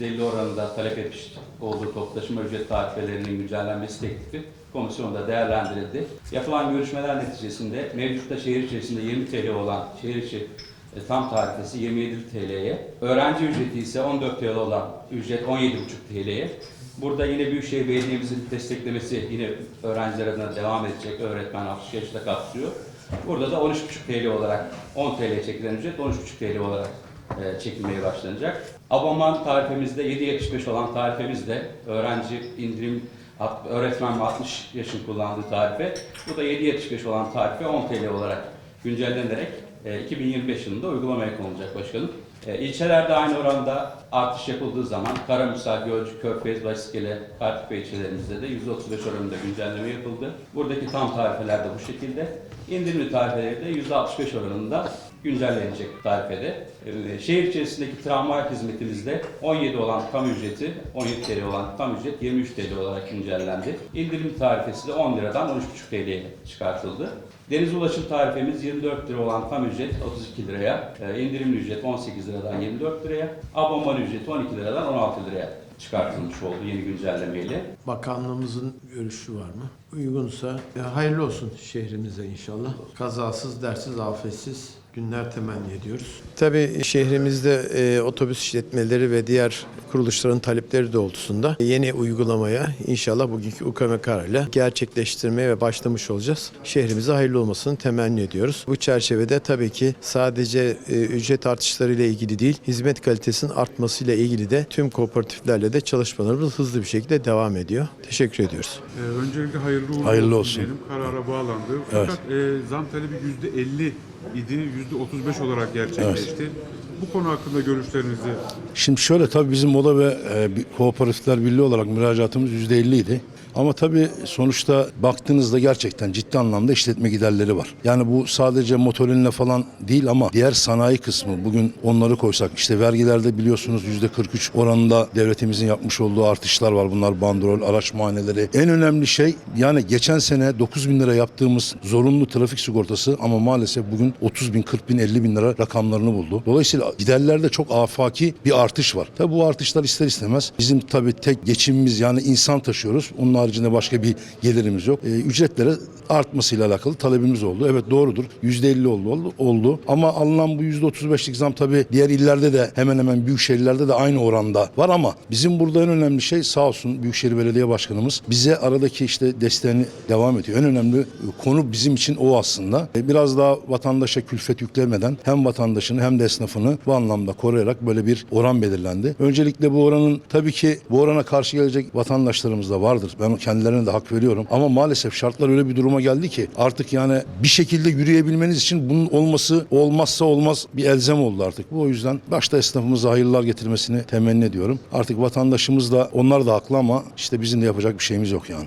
%50 oranında talep etmiş olduğu toplu taşıma ücret tarifelerinin güncellenmesi teklifi komisyonda değerlendirildi. Yapılan görüşmeler neticesinde mevcutta şehir içerisinde 20 TL olan şehir içi e, tam tarifesi 27 TL'ye, öğrenci ücreti ise 14 TL olan ücret 17,5 TL'ye. Burada yine Büyükşehir Belediye'mizin desteklemesi yine öğrenciler adına devam edecek. Öğretmen 60 yaşta kapsıyor. Burada da 13,5 TL olarak 10 TL çekilen ücret 13,5 TL olarak e, çekilmeye başlanacak. Abonman tarifemizde 7.75 olan tarifemizde öğrenci indirim öğretmen 60 yaşın kullandığı tarife. Bu da 7.75 olan tarife 10 TL olarak güncellenerek 2025 yılında uygulamaya konulacak başkanım. E, İlçelerde aynı oranda artış yapıldığı zaman Karamürsel, Gölcük, Körfez, Başiskele, Kartepe ilçelerimizde de %35 oranında güncelleme yapıldı. Buradaki tam tarifeler de bu şekilde. İndirimli tarifeleri de %65 oranında güncellenecek tarifede. Ee, Şehir içerisindeki tramvay hizmetimizde 17 olan tam ücreti, 17 TL olan tam ücret 23 TL olarak güncellendi. İndirim tarifesi de 10 liradan 13,5 TL'ye çıkartıldı. Deniz ulaşım tarifemiz 24 lira olan tam ücret 32 liraya, e, indirimli ücret 18 liradan 24 liraya, abonman ücreti 12 liradan 16 liraya çıkartılmış oldu yeni güncellemeyle. Bakanlığımızın görüşü var mı? Uygunsa e, hayırlı olsun şehrimize inşallah. Kazasız, dersiz, afetsiz günler temenni ediyoruz. Tabii şehrimizde e, otobüs işletmeleri ve diğer kuruluşların talepleri doğrultusunda yeni uygulamaya inşallah bugünkü UKM kararıyla gerçekleştirmeye ve başlamış olacağız. Şehrimize hayırlı olmasını temenni ediyoruz. Bu çerçevede tabii ki sadece e, ücret artışları ile ilgili değil, hizmet kalitesinin artmasıyla ilgili de tüm kooperatiflerle de çalışmalarımız hızlı bir şekilde devam ediyor. Teşekkür ediyoruz. Ee, öncelikle hayırlı uğurlu Hayırlı olsun. olsun. diyelim. Karara bağlandı. Fakat e, zam talebi %50 idi, %35 olarak gerçekleşti. Bu konu hakkında görüşlerinizi Şimdi şöyle tabii bizim Moda ve e, Kooperatifler Birliği olarak müracaatımız %50 idi. Ama tabii sonuçta baktığınızda gerçekten ciddi anlamda işletme giderleri var. Yani bu sadece motorinle falan değil ama diğer sanayi kısmı bugün onları koysak işte vergilerde biliyorsunuz %43 oranında devletimizin yapmış olduğu artışlar var. Bunlar bandrol, araç muayeneleri. En önemli şey yani geçen sene 9 bin lira yaptığımız zorunlu trafik sigortası ama maalesef bugün 30 bin, 40 bin, 50 bin lira rakamlarını buldu. Dolayısıyla giderlerde çok afaki bir artış var. Tabii bu artışlar ister istemez bizim tabii tek geçimimiz yani insan taşıyoruz. Onun haricinde başka bir gelirimiz yok. Ee, ücretlere artmasıyla alakalı talebimiz oldu. Evet doğrudur. %50 oldu, oldu. Ama alınan bu %35'lik zam tabii diğer illerde de hemen hemen büyük şehirlerde de aynı oranda var ama bizim burada en önemli şey sağ olsun Büyükşehir Belediye Başkanımız bize aradaki işte desteğini devam ediyor. En önemli konu bizim için o aslında. E, Biraz daha vatandaşa külfet yüklemeden hem vatandaşını hem de esnafını bu anlamda koruyarak böyle bir oran belirlendi. Öncelikle bu oranın tabii ki bu orana karşı gelecek vatandaşlarımız da vardır. Ben kendilerine de hak veriyorum. Ama maalesef şartlar öyle bir duruma geldi ki artık yani bir şekilde yürüyebilmeniz için bunun olması olmazsa olmaz bir elzem oldu artık. Bu o yüzden başta esnafımıza hayırlar getirmesini temenni ediyorum. Artık vatandaşımız da onlar da haklı ama işte bizim de yapacak bir şeyimiz yok yani.